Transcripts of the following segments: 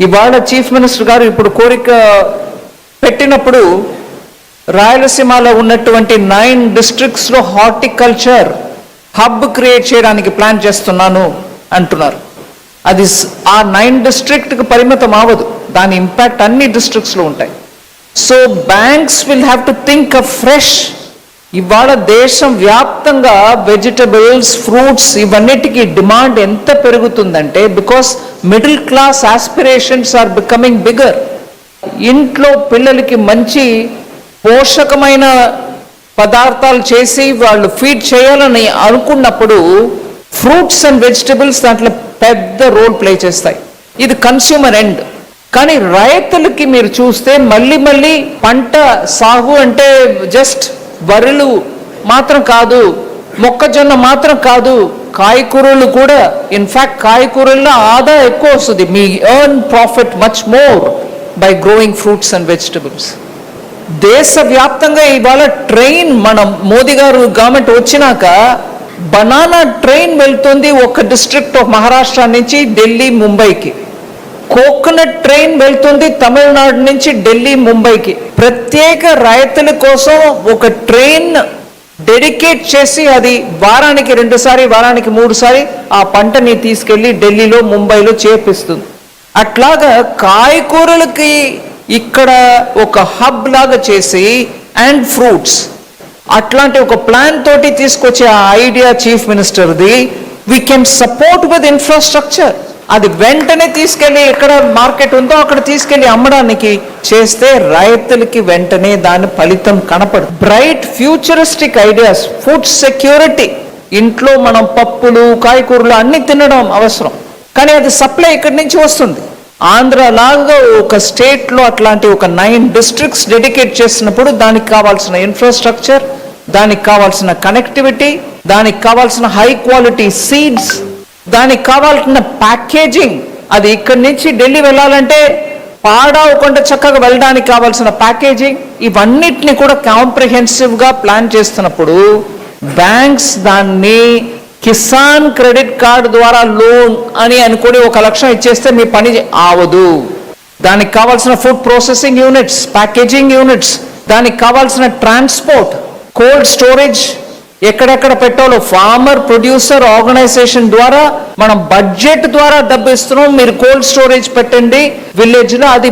ఇవాళ chief minister గారు ఇప్పుడు కోరిక పెట్టినప్పుడు రాయలసీమలో ఉన్నటువంటి నైన్ డిస్ట్రిక్ట్స్లో హార్టికల్చర్ హబ్ క్రియేట్ చేయడానికి ప్లాన్ చేస్తున్నాను అంటున్నారు. అది ఆ నైన్ డిస్ట్రిక్ట్కి పరిమితం అవ్వదు. దాని ఇంపాక్ట్ అన్ని డిస్ట్రిక్ట్స్లో ఉంటాయి. So banks will have to think a fresh ఇవాళ దేశం వ్యాప్తంగా వెజిటబుల్స్ ఫ్రూట్స్ ఇవన్నిటికీ డిమాండ్ ఎంత పెరుగుతుందంటే because middle class aspirations are becoming bigger. ఇంట్లో పిల్లలకి మంచి పోషకమైన పదార్థాలు చేసి వాళ్ళు ఫీడ్ చేయాలని అనుకున్నప్పుడు ఫ్రూట్స్ అండ్ వెజిటబుల్స్ దాంట్లో పెద్ద రోల్ ప్లే చేస్తాయి. ఇది కన్స్యూమర్ ఎండ్. కానీ రైతులకి మీరు చూస్తే మళ్ళీ మళ్ళీ పంట సాగు అంటే జస్ట్ వరులు మాత్రం కాదు మొక్కజొన్న మాత్రం కాదు కాయకూరలు కూడా. ఇన్ఫ్యాక్ట్ కాయకూరల్లో ఆదా ఎక్కువ వస్తుంది. మీ earn profit much more by growing fruits and vegetables దేశవ్యాప్తంగా ఇవాళ ట్రైన్ మనం మోదీ గారు గవర్నమెంట్ వచ్చినాక బనానా ట్రైన్ వెళ్తుంది ఒక డిస్ట్రిక్ట్ ఆఫ్ మహారాష్ట్ర నుంచి ఢిల్లీ ముంబైకి. కోకోనట్ ట్రైన్ వెళ్తుంది తమిళనాడు నుంచి ఢిల్లీ ముంబైకి. ప్రత్యేక రైతుల కోసం ఒక ట్రైన్ డెడికేట్ చేసి అది వారానికి రెండుసారి వారానికి మూడుసారి ఆ పంటని తీసుకెళ్ళి ఢిల్లీలో ముంబైలో చేపిస్తుంది. అట్లాగా కాయకూరలకి ఇక్కడ ఒక హబ్ లాగా చేసి అండ్ ఫ్రూట్స్ అట్లాంటి ఒక ప్లాన్ తోటి తీసుకొచ్చే ఆ idea chief మినిస్టర్ది. We can support with infrastructure అది వెంటనే తీసుకెళ్ళి ఎక్కడ మార్కెట్ ఉందో అక్కడ తీసుకెళ్ళి అమ్మడానికి చేస్తే రైతులకి వెంటనే దాని ఫలితం కనపడదు. Bright futuristic ideas food security ఇంట్లో మనం పప్పులు కాయకూరలు అన్ని తినడం అవసరం. కానీ అది సప్లై ఇక్కడి నుంచి వస్తుంది. ఆంధ్ర లాగా ఒక స్టేట్లో అట్లాంటి ఒక నైన్ డిస్ట్రిక్ట్స్ డెడికేట్ చేసినప్పుడు దానికి కావాల్సిన ఇన్ఫ్రాస్ట్రక్చర్ దానికి కావాల్సిన కనెక్టివిటీ దానికి కావాల్సిన హై క్వాలిటీ సీడ్స్ దానికి కావాల్సిన ప్యాకేజింగ్ అది ఇక్కడి నుంచి ఢిల్లీ వెళ్ళాలంటే పాడావకుండా చక్కగా వెళ్ళడానికి కావాల్సిన ప్యాకేజింగ్ ఇవన్నిటిని కూడా కాంప్రిహెన్సివ్గా ప్లాన్ చేస్తున్నప్పుడు బ్యాంక్స్ దాన్ని కిసాన్ క్రెడిట్ కార్డు ద్వారా లోన్ అని అనుకుని ఒక లక్షం ఇచ్చేస్తే మీ పని ఆవదు. దానికి కావాల్సిన food processing units packaging units దానికి కావాల్సిన ట్రాన్స్పోర్ట్ కోల్డ్ స్టోరేజ్ ఎక్కడెక్కడ పెట్టాలో? ఫార్మర్ ప్రొడ్యూసర్ ఆర్గనైజేషన్ ద్వారా మనం బడ్జెట్ ద్వారా డబ్బు మీరు కోల్డ్ స్టోరేజ్ పెట్టండి. విలేజ్లో అది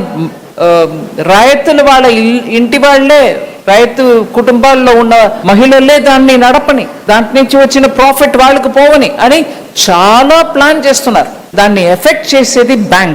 రైతుల వాళ్ళ ఇల్- ఇంటి వాళ్ళే రైతు కుటుంబాల్లో ఉన్న మహిళలే దాన్ని నడపని దాంట్ నుంచి వచ్చిన ప్రాఫిట్ వాళ్ళకి పోవని అని చాలా ప్లాన్ చేస్తున్నారు. దాన్ని ఎఫెక్ట్ చేసేది బ్యాంక్స్